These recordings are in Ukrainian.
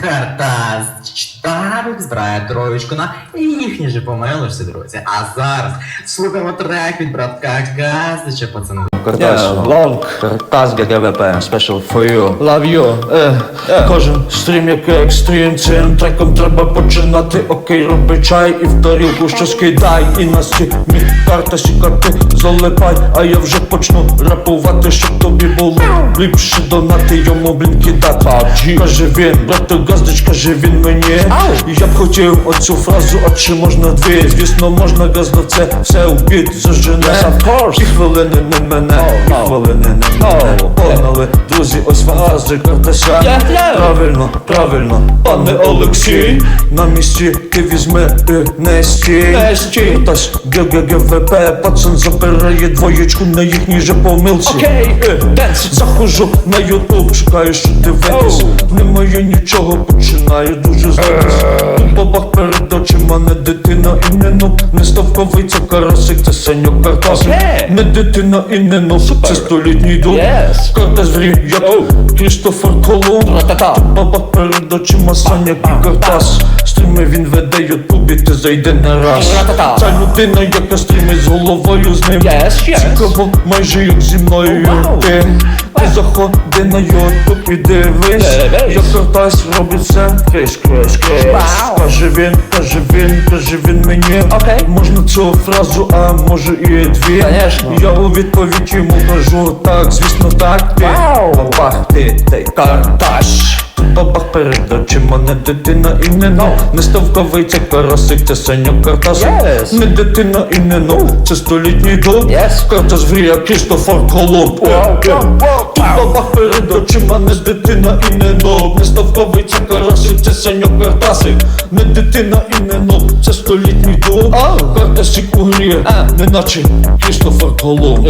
Картас читавик збирає троєчку на їхні же помилишся, друзі. А зараз слухаємо трек від братка Казича, пацани. Yeah, Blanc, Картас ГГВП, special for you. Love you. Е, Кожен стрім, як екстрім, цим треком треба починати. Окей, роби чай і в тарілку щось кидай. І на стімі карта сікати залипай, а я вже почну рапувати, щоб тобі ліпше донати йому блін кидати. Каже він, брате газдич, каже він мені. Я б хотів оцю фразу, а чи можна дві? Звісно, можна газно це все у біт зажене. Ті хвилини не мене, ті хвилини не мене. Погнали, друзі, ось фантази картася. Правильно, правильно, пане Олексій. На місці ти візьми і не стій. Тась ГГГВП, пацан забирає двоєчку на їхній же помилці. Окей, заходжу на ютуб, шукаю, що дивитись. Немає нічого, починаю дуже злитись. Бабах перед очима не дитина nuk Në stop kovica karasik të se një kartasim okay. Me dyty në inë në Që s'tu lit një dur yes. Kartas vri jat oh. Kristofer Kolum Të për do që masa një kartas Стріми він веде ютубі, ти зайде не раз. Ця людина, яка стрімить з головою з ним. Цікаво, майже як зі мною ти. Ти заходи на ютуб і дивись Як Картас робить все криш, криш, криш. Каже він, каже він, каже він мені. Можна цю фразу, а може і дві. Я у відповідь йому кажу так, звісно так ти Бабах ти, ти карташ Бабах перед очима. Не дитина і не ну Не ставковий це карасик, це Сеня Картас Не дитина і не ну Це столітній дуб Картас врія Крістофер Колумб. Тут бабах перед очима. Не дитина і не ну Не ставковий це карасик, це Сеня Картасик Не дитина і не ну Це столітній дуб Картасик у грі Неначе Крістофер Колумб.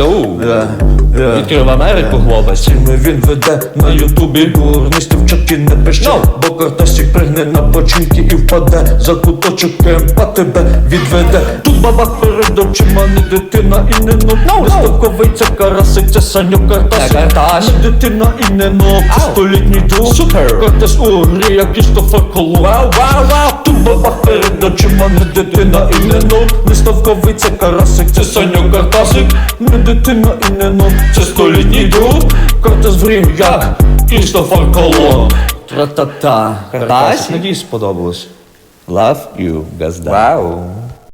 Відкрив Америку, хлопець. Він веде на ютубі. Гурнисти в чаті не пише Бо картасик пригне на починки і впаде За куточок кемпа тебе відведе. Тут баба перед очима не дитина і не ноб Не ставковий це карасик, це Саню Картасик. Не дитина і не Це столітній друг Супер. Картас у грі, як Крістофер Колумб. Вау, вау, вау. Тут баба перед очима не дитина і не ноб Не ставковий це карасик, це Саню Картасик Не дитина і не нот Це столітній друг Картас в Рім, як Крістофер Колон. Тра-та-та. Надіюсь, сподобалось. Love you, газда. Вау.